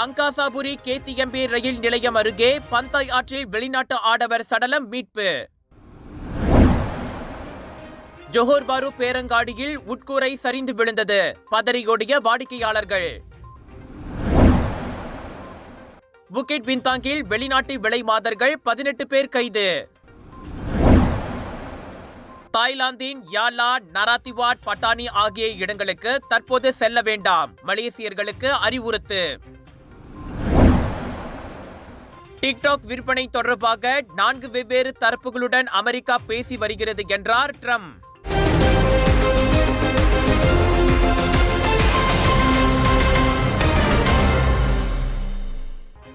அங்காசாபுரி கேத்தியம்பி ரயில் நிலையம் அருகே பந்தாய் ஆற்றில் வெளிநாட்டு ஆடவர் சடலம் மீட்பு. ஜோஹர் பாரு பேரங்காடியில் உட்கூரை சரிந்து விழுந்தது. பதறியோடிய வாடிக்கையாளர்கள். புக்கெட் பின்தாங்கில் வெளிநாட்டு விலை மாதர்கள் பதினெட்டு பேர் கைது. தாய்லாந்தின் யாலா நராத்திவாட் பட்டானி ஆகிய இடங்களுக்கு தற்போது செல்ல வேண்டாம். மலேசியர்களுக்கு அறிவுறுத்து. டிக்டாக் விற்பனை தொடர்பாக நான்கு வெவ்வேறு தரப்புகளுடன் அமெரிக்கா பேசி வருகிறது என்றார் ட்ரம்ப்.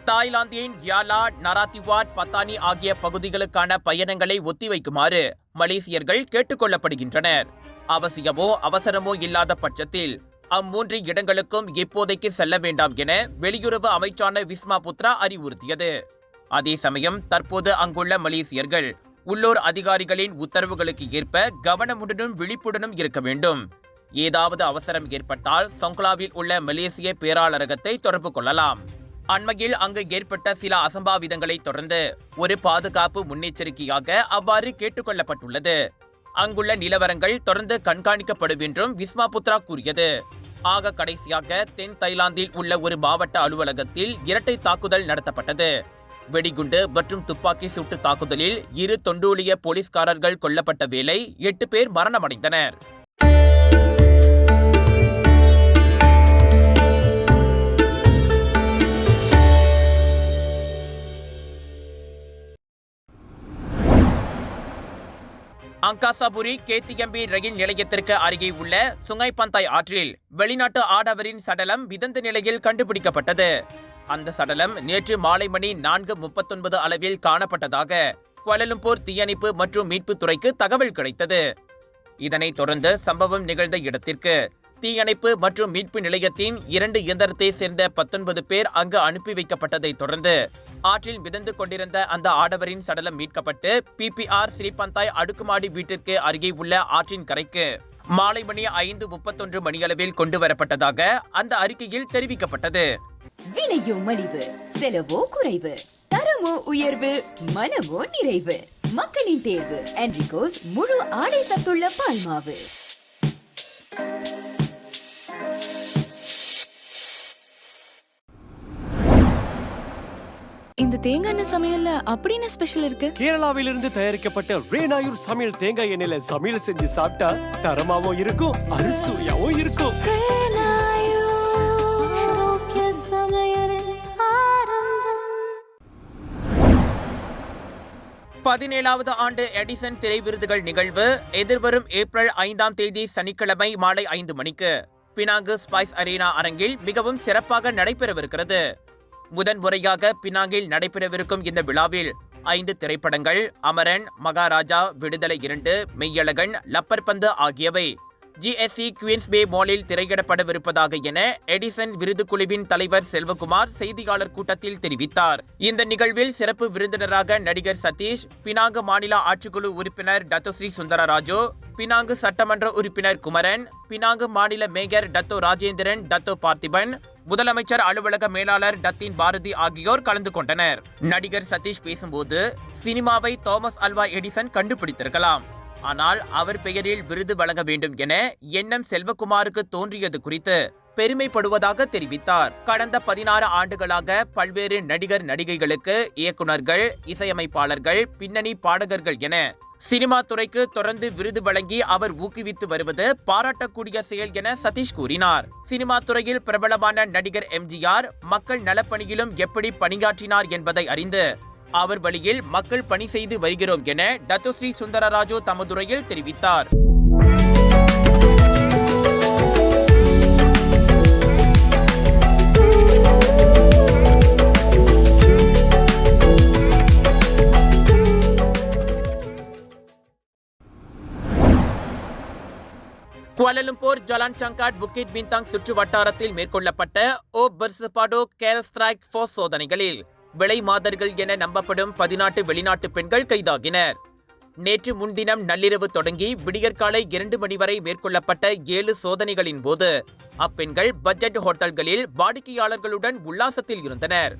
தாய்லாந்தின் யாலா நராத்திவாட் பத்தானி ஆகிய பகுதிகளுக்கான பயணங்களை ஒத்திவைக்குமாறு மலேசியர்கள் கேட்டுக்கொள்ளப்படுகின்றனர். அவசியமோ அவசரமோ இல்லாத பட்சத்தில் அம்மூன்று இடங்களுக்கும் இப்போதைக்கு செல்ல வேண்டாம் என வெளியுறவு அமைச்சான விஸ்மா புத்ரா அறிவுறுத்தியது. அதே சமயம் தற்போது அங்குள்ள மலேசியர்கள் உள்ளூர் அதிகாரிகளின் உத்தரவுகளுக்கு ஏற்ப கவனமுடனும் விழிப்புடனும் இருக்க வேண்டும். ஏதாவது அவசரம் ஏற்பட்டால் சொங்லாவில் உள்ள மலேசிய பேராளரகத்தை தொடர்பு கொள்ளலாம். அண்மையில் அங்கு ஏற்பட்ட சில அசம்பாவிதங்களை தொடர்ந்து ஒரு பாதுகாப்பு முன்னெச்சரிக்கையாக அவ்வாறு கேட்டுக்கொள்ளப்பட்டுள்ளது. அங்குள்ள நிலவரங்கள் தொடர்ந்து கண்காணிக்கப்படும் என்றும் விஸ்மா புத்ரா கூறியது. ஆக கடைசியாக தென் தைலாந்தில் உள்ள ஒரு மாவட்ட அலுவலகத்தில் இரட்டை தாக்குதல் நடத்தப்பட்டது. வெடிகுண்டு மற்றும் துப்பாக்கி சூட்டு தாக்குதலில் இரு தொண்டூழிய போலீஸ்காரர்கள் கொல்லப்பட்ட வேளை எட்டு பேர் மரணமடைந்தனர். அங்காசாபுரி கேத்தியம்பி ரயில் நிலையத்திற்கு அருகே உள்ள சுங்கைப்பந்தாய் ஆற்றில் வெளிநாட்டு ஆடவரின் சடலம் விதந்த நிலையில் கண்டுபிடிக்கப்பட்டது. அந்த சடலம் நேற்று மாலை மணி நான்கு முப்பத்தொன்பது அளவில் காணப்பட்டதாக கோலலம்பூர் தீயணைப்பு மற்றும் மீட்புத் துறைக்கு தகவல் கிடைத்தது. இதனைத் தொடர்ந்து சம்பவம் நிகழ்ந்த இடத்திற்கு தீயணைப்பு மற்றும் மீட்பு நிலையத்தின் இரண்டு இயந்திரத்தை சேர்ந்த பத்தொன்பது பேர் அங்கு அனுப்பி வைக்கப்பட்டதைத் தொடர்ந்து ஆற்றில் மிதந்து கொண்டிருந்த அந்த ஆடவரின் சடலம் மீட்கப்பட்டு பிபிஆர் ஸ்ரீபந்தாய் அடுக்குமாடி வீட்டிற்கு அருகே உள்ள ஆற்றின் கரைக்கு மாலை மணி ஐந்து முப்பத்தொன்று மணியளவில் கொண்டு வரப்பட்டதாக அந்த அறிக்கையில் தெரிவிக்கப்பட்டது. விலையோ மலிவு செலவோ குறைவு தரமோ உயர்வு மனமோ நிறைவு. மக்களின் தேர்வு என்ரிகோஸ் முழு ஆடை சத்துள்ள பால்மாவு. இந்த தேங்காய் எண்ணெய் சமையல்ல அப்படின்னு ஸ்பெஷல் இருக்கு? கேரளாவிலிருந்து தயாரிக்கப்பட்ட ரேனாயூர் சமையல் தேங்காய் எண்ணெயில சமையல் செஞ்சு சாப்பிட்டா தரமாவும் இருக்கும் அறுசுவையாவும் இருக்கும். பதினேழாவது ஆண்டு எடிசன் திரை விருதுகள் நிகழ்வு எதிர்வரும் ஏப்ரல் ஐந்தாம் தேதி சனிக்கிழமை மாலை ஐந்து மணிக்கு. பினாங்கு ஸ்பைஸ் அரேனா அரங்கில் மிகவும் சிறப்பாக நடைபெறவிருக்கிறது. முதன் முறையாக பினாங்கில் நடைபெறவிருக்கும் இந்த விழாவில் ஐந்து திரைப்படங்கள் அமரன் மகாராஜா விடுதலை இரண்டு மெய்யழகன் லப்பர் பந்து ஆகியவை ஜிஎஸ்சி குயின்ஸ் பே மாலில் திரையிடப்படவிருப்பதாக என எடிசன் விருது குழுவின் தலைவர் செல்வகுமார் செய்தியாளர் கூட்டத்தில் தெரிவித்தார். இந்த நிகழ்வில் சிறப்பு விருந்தினராக நடிகர் சதீஷ் பினாங்கு மாநில ஆட்சிக்குழு உறுப்பினர் டத்தோஸ்ரீ சுந்தரராஜு பினாங்கு சட்டமன்ற உறுப்பினர் குமரன் பினாங்கு மாநில mayor Dato Rajendran Dato Parthiban முதலமைச்சர் அலுவலக மேலாளர் டத்தின் பாரதி ஆகியோர் கலந்து கொண்டனர். நடிகர் சதீஷ் பேசும்போது சினிமாவை தோமஸ் அல்வா எடிசன் கண்டுபிடித்திருக்கலாம். ஆனால் அவர் பெயரில் விருது வழங்க வேண்டும் என எண்ணம் செல்வகுமாருக்கு தோன்றியது குறித்து பெருமைப்படுவதாக தெரிவித்தார். கடந்த பதினாறு ஆண்டுகளாக பல்வேறு நடிகர் நடிகைகளுக்கு இயக்குனர்கள் இசையமைப்பாளர்கள் பின்னணி பாடகர்கள் என சினிமா துறைக்கு தொடர்ந்து விருது வழங்கி அவர் ஊக்குவித்து வருவது பாராட்டக்கூடிய செயல் என சதீஷ் கூறினார். சினிமா துறையில் பிரபலமான நடிகர் எம்ஜிஆர் மக்கள் நலப்பணியிலும் எப்படி பணியாற்றினார் என்பதை அறிந்து அவர் வழியில் மக்கள் பணி செய்து வருகிறோம் என டத்துஸ்ரீ சுந்தரராஜு தமதுரையில் தெரிவித்தார். கோலாலம்பூர் ஜலான் சங்காட் புக்கிட் பின்தாங் சுற்று வட்டாரத்தில் மேற்கொள்ளப்பட்ட ஓ பெர்சபாடோ கேல் ஸ்ட்ரைக் ஃபோர்ஸ் சோதனைகளில் விலை மாதர்கள் என நம்பப்படும் பதினாட்டு வெளிநாட்டு பெண்கள் கைதாகினர். நேற்று முன்தினம் நள்ளிரவு தொடங்கி விடியற்காலை இரண்டு மணி வரை மேற்கொள்ளப்பட்ட ஏழு சோதனைகளின் போது அப்பெண்கள் பட்ஜெட் ஹோட்டல்களில் வாடிக்கையாளர்களுடன் உல்லாசத்தில் இருந்தனர்.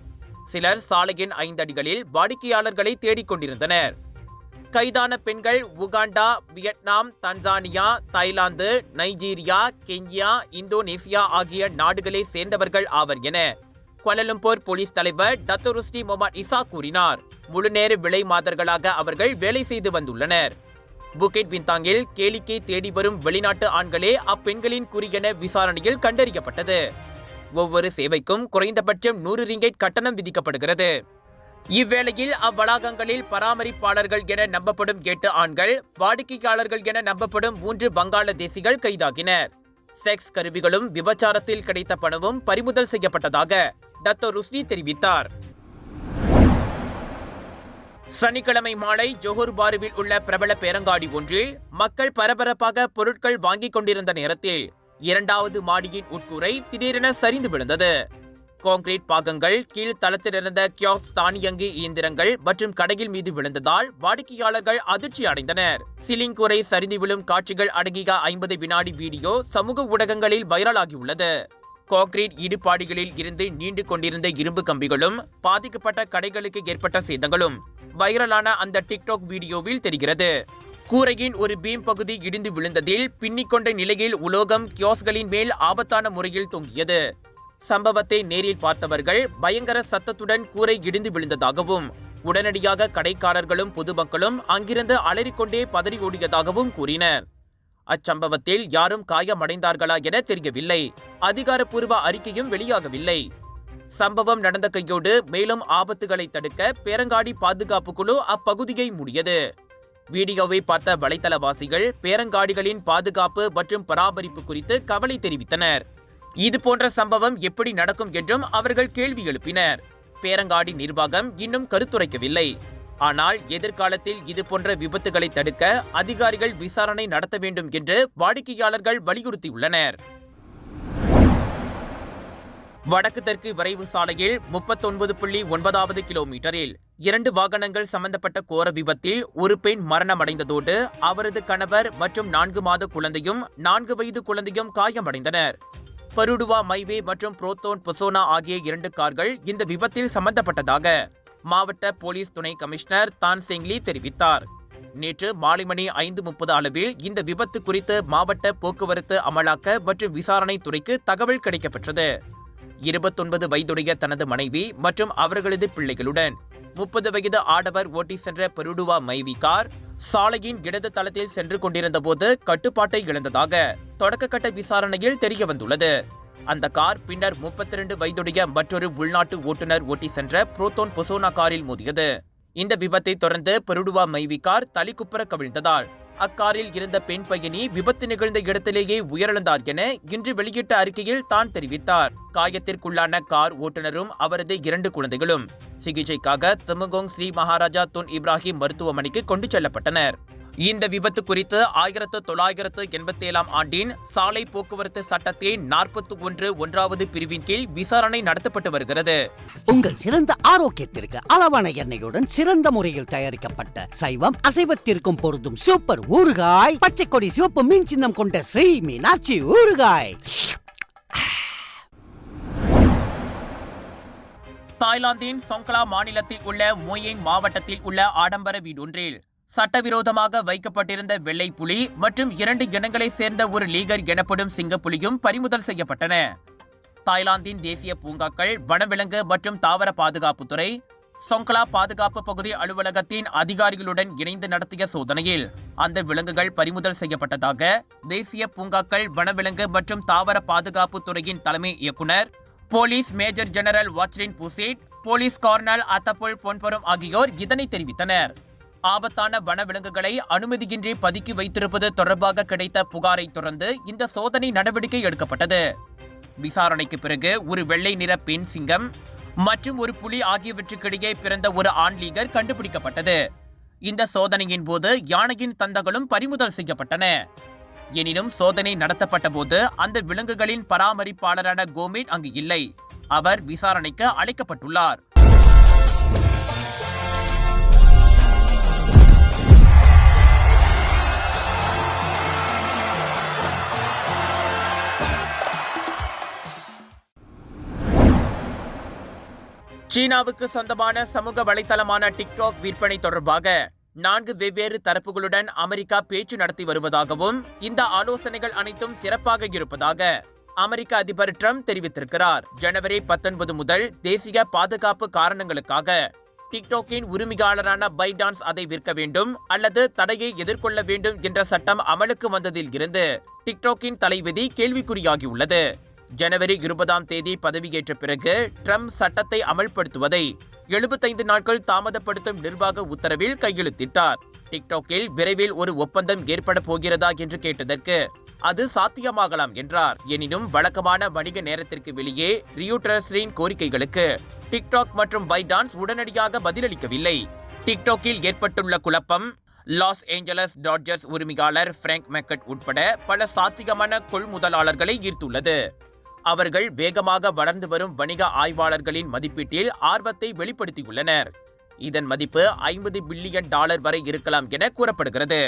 சிலர் சாலையின் ஐந்தடிகளில் வாடிக்கையாளர்களை தேடிக்கொண்டிருந்தனர் கைதான பெண்கள் Uganda Vietnam Tanzania Thailand Nigeria Kenya Indonesia ஆகிய நாடுகளை சேர்ந்தவர்கள் ஆவர் என குவாலலம்பூர் போலீஸ் தலைவர் டத்தோருஸ்டி மொஹமட் இசா கூறினார். முழுநேர விலை மாதர்களாக அவர்கள் வேலை செய்து வந்துள்ளனர். புக்கெட் பின்தாங்கில் கேளிக்கை தேடி வரும் வெளிநாட்டு ஆண்களே அப்பெண்களின் குறியென விசாரணையில் கண்டறியப்பட்டது. ஒவ்வொரு சேவைக்கும் குறைந்தபட்சம் நூறு ரிங்கெட் கட்டணம் விதிக்கப்படுகிறது. இவ்வேளையில் அவ்வளாகங்களில் பராமரிப்பாளர்கள் என நம்பப்படும் எட்டு ஆண்கள் வாடிக்கையாளர்கள் என நம்பப்படும் மூன்று வங்காளதேசிகள் கைதாகினர். செக்ஸ் கருவிகளும் விபச்சாரத்தில் கிடைத்த பணமும் பறிமுதல் செய்யப்பட்டதாக டத்தோ ருஸ்னி தெரிவித்தார். சனிக்கிழமை மாலை ஜோஹர் பாருவில் உள்ள பிரபல பேரங்காடி ஒன்றில் மக்கள் பரபரப்பாக பொருட்கள் வாங்கிக் கொண்டிருந்த நேரத்தில் இரண்டாவது மாடியின் உட்கூரை திடீரென சரிந்து விழுந்தது. கான்கிரீட் பாகங்கள் கீழ் தளத்திலிருந்த கியாஸ் தானியங்கி இயந்திரங்கள் மற்றும் கடையில் மீது விழுந்ததால் வாடிக்கையாளர்கள் அதிர்ச்சி அடைந்தனர். சிலிங் கூரை சரிந்து விழும் காட்சிகள் அடங்கிய ஐம்பது வினாடி வீடியோ சமூக ஊடகங்களில் வைரலாகியுள்ளது. கான்கிரீட் இடுபாடுகளில் இருந்து நீண்டு கொண்டிருந்த இரும்பு கம்பிகளும் பாதிக்கப்பட்ட கடைகளுக்கு ஏற்பட்ட சேதங்களும் வைரலான அந்த டிக்டாக் வீடியோவில் தெரிகிறது. கூரையின் ஒரு பீம் பகுதி இடிந்து விழுந்ததில் பின்னிக்கொண்ட நிலையில் உலோகம் கியோஸ்களின் மேல் ஆபத்தான முறையில் தொங்கியது. சம்பவத்தை நேரில் பார்த்தவர்கள் பயங்கர சத்தத்துடன் கூரை இடிந்து விழுந்ததாகவும் உடனடியாக கடைக்காரர்களும் பொதுமக்களும் அங்கிருந்து அலறிக்கொண்டே பதறி ஓடியதாகவும் கூறினர். அச்சம்பவத்தில் யாரும் காயமடைந்தார்களா என தெரியவில்லை. அதிகாரப்பூர்வ அறிக்கையும் வெளியாகவில்லை. சம்பவம் நடந்த கையோடு மேலும் ஆபத்துகளை தடுக்க பேரங்காடி பாதுகாப்பு குழு அப்பகுதியை மூடியது. வீடியோவை பார்த்த வலைத்தளவாசிகள் பேரங்காடிகளின் பாதுகாப்பு மற்றும் பராமரிப்பு குறித்து கவலை தெரிவித்தனர். இது போன்ற சம்பவம் எப்படி நடக்கும் என்றும் அவர்கள் கேள்வி எழுப்பினர். பேரங்காடி நிர்வாகம் இன்னும் கருத்துரைக்கவில்லை. ஆனால் எதிர்காலத்தில் இது போன்ற விபத்துகளை தடுக்க அதிகாரிகள் விசாரணை நடத்த வேண்டும் என்று வாடிக்கையாளர்கள் வலியுறுத்தியுள்ளனர். வடக்கு தெற்கு விரைவு சாலையில் முப்பத்தொன்பது புள்ளி ஒன்பதாவது கிலோமீட்டரில் இரண்டு வாகனங்கள் சம்பந்தப்பட்ட கோர விபத்தில் ஒரு பெண் மரணமடைந்ததோடு அவரது கணவர் மற்றும் நான்கு மாத குழந்தையும் நான்கு வயது குழந்தையும் காயமடைந்தனர். பருடுவா மைவே மற்றும் புரோத்தோன் பொசோனா ஆகிய இரண்டு கார்கள் இந்த விபத்தில் சம்பந்தப்பட்டதாக மாவட்ட போலீஸ் துணை கமிஷனர் தான் சிங்லி தெரிவித்தார். நேற்று மாலை மணி ஐந்து முப்பது அளவில் இந்த விபத்து குறித்து மாவட்ட போக்குவரத்து அமலாக்க மற்றும் விசாரணை துறைக்கு தகவல் கிடைக்கப்பெற்றது. இருபத்தொன்பது வயதுடைய தனது மனைவி மற்றும் அவர்களது பிள்ளைகளுடன். முப்பது வயது ஆடவர் ஓட்டி சென்ற பெருடுவா மைவி கார் சாலையின் இடது தளத்தில் சென்று கொண்டிருந்த போது கட்டுப்பாட்டை இழந்ததாக தொடக்கக்கட்ட விசாரணையில் தெரிய வந்துள்ளது அந்த கார் பின்னர் முப்பத்தி ரெண்டு வயதுடைய மற்றொரு உள்நாட்டு ஓட்டுநர் ஓட்டி சென்ற புரோத்தோன் பொசோனா காரில் மோதியது. இந்த விபத்தை தொடர்ந்து பெருடுவா மைவி கார் தலிக்குப்புற கவிழ்ந்ததால் அக்காரில் இருந்த பெண் பயணி விபத்து நிகழ்ந்த இடத்திலேயே உயிரிழந்தார் என இன்று வெளியிட்ட அறிக்கையில் தான் தெரிவித்தார். காயத்திற்குள்ளான கார் ஓட்டுநரும் அவரது இரண்டு குழந்தைகளும். சிகிச்சைக்காக Temenggong Sri Maharaja Tun Ibrahim மருத்துவமனைக்கு கொண்டு செல்லப்பட்டனர். இந்த விபத்து குறித்து ஆயிரத்து தொள்ளாயிரத்து எண்பத்தி ஏழாம் ஆண்டின் சாலை போக்குவரத்து சட்டத்தின் நாற்பத்தி ஒன்று ஒன்றாவது பிரிவின் கீழ் விசாரணை நடத்தப்பட்டு வருகிறது. உங்கள் சிறந்த ஆரோக்கியத்திற்கு அளவான எண்ணெயுடன் சிறந்த முறையில் தயாரிக்கப்பட்ட சைவம் அசைவத்திற்கும் பொருந்தும் சூப்பர் ஊறுகாய் பச்சை கொடி சிவப்பு மீன் சின்னம் கொண்ட ஸ்ரீ மீனாட்சி ஊறுகாய். தாய்லாந்தின் சொங்க்லா மாநிலத்தில் உள்ள மோயேங் மாவட்டத்தில் உள்ள ஆடம்பர வீடொன்றில் சட்டவிரோதமாக வைக்கப்பட்டிருந்த வெள்ளை புலி மற்றும் இரண்டு இனங்களைச் சேர்ந்த ஒரு லீகர் எனப்படும் சிங்கப்புலியும் பறிமுதல் செய்யப்பட்டன. தாய்லாந்தின் தேசிய பூங்காக்கள் வனவிலங்கு மற்றும் தாவர பாதுகாப்புத்துறை சொங்கலா பாதுகாப்பு பகுதி அலுவலகத்தின் அதிகாரிகளுடன் இணைந்து நடத்திய சோதனையில் அந்த விலங்குகள் பறிமுதல் செய்யப்பட்டதாக தேசிய பூங்காக்கள் வனவிலங்கு மற்றும் தாவர பாதுகாப்பு துறையின் தலைமை இயக்குனர் போலீஸ் மேஜர் ஜெனரல் வாட்ச்லின் புசேட் போலீஸ் கார்னல் அத்தப்புல் பொன்பரும் ஆகியோர் இதனை தெரிவித்தனர். ஆபத்தான வனவிலங்குகளை அனுமதியின்றி பதுக்கி வைத்திருப்பது தொடர்பாக கிடைத்த புகாரை தொடர்ந்து இந்த சோதனை நடவடிக்கை எடுக்கப்பட்டது. விசாரணைக்கு பிறகு ஒரு வெள்ளை நிற பெண் சிங்கம் மற்றும் ஒரு புலி ஆகியவற்றுக்கிடையே பிறந்த ஒரு ஆன்லீகர் கண்டுபிடிக்கப்பட்டது. இந்த சோதனையின் போது யானையின் தந்தங்களும் பறிமுதல் செய்யப்பட்டன. எனினும் சோதனை நடத்தப்பட்ட போது அந்த விலங்குகளின் பராமரிப்பாளரான கோமேட் அங்கு இல்லை. அவர் விசாரணைக்கு அழைக்கப்பட்டுள்ளார். சீனாவுக்கு சொந்தமான சமூக வலைத்தளமான டிக்டாக் விற்பனை தொடர்பாக நான்கு வெவ்வேறு தரப்புகளுடன் அமெரிக்கா பேச்சு நடத்தி வருவதாகவும் இந்த ஆலோசனைகள் அனைத்தும் சிறப்பாக இருப்பதாக அமெரிக்க அதிபர் ட்ரம்ப் தெரிவித்திருக்கிறார். ஜனவரி பத்தொன்பது முதல் தேசிய பாதுகாப்பு காரணங்களுக்காக டிக்டாக்கின் உரிமையாளரான பைடான்ஸ் அதை விற்க வேண்டும் அல்லது தடையை எதிர்கொள்ள வேண்டும் என்ற சட்டம் அமலுக்கு வந்ததில் இருந்து டிக்டாக்கின் தலைவிதி கேள்விக்குறியாகியுள்ளது. ஜனவரி இருபதாம் தேதி பதவியேற்ற பிறகு ட்ரம்ப் சட்டத்தை அமல்படுத்துவதை எழுபத்தைந்து நாட்கள் தாமதப்படுத்தும் நிர்வாக உத்தரவில் கையெழுத்திட்டார். டிக்டாக்கில் விரைவில் ஒரு ஒப்பந்தம் ஏற்பட போகிறதா என்று கேட்டதற்கு அது சாத்தியமாகலாம் என்றார். எனினும் வழக்கமான வணிக நேரத்திற்கு வெளியே ரியூட்டர்ஸின் கோரிக்கைகளுக்கு டிக்டாக் மற்றும் பைடான்ஸ் உடனடியாக பதிலளிக்கவில்லை. டிக்டாக்கில் ஏற்பட்டுள்ள குழப்பம் லாஸ் ஏஞ்சலஸ் டாட்ஜர்ஸ் உரிமையாளர் பிராங்க் மெக்கட் உட்பட பல சாத்தியமான கொள்முதலாளர்களை ஈர்த்துள்ளது. அவர்கள் வேகமாக வளர்ந்து வரும் வணிக ஆய்வாளர்களின் மதிப்பீட்டில் ஆர்வத்தை வெளிப்படுத்தியுள்ளனர். இதன் மதிப்பு ஐம்பது பில்லியன் டாலர் வரை இருக்கலாம் என கூறப்படுகிறது.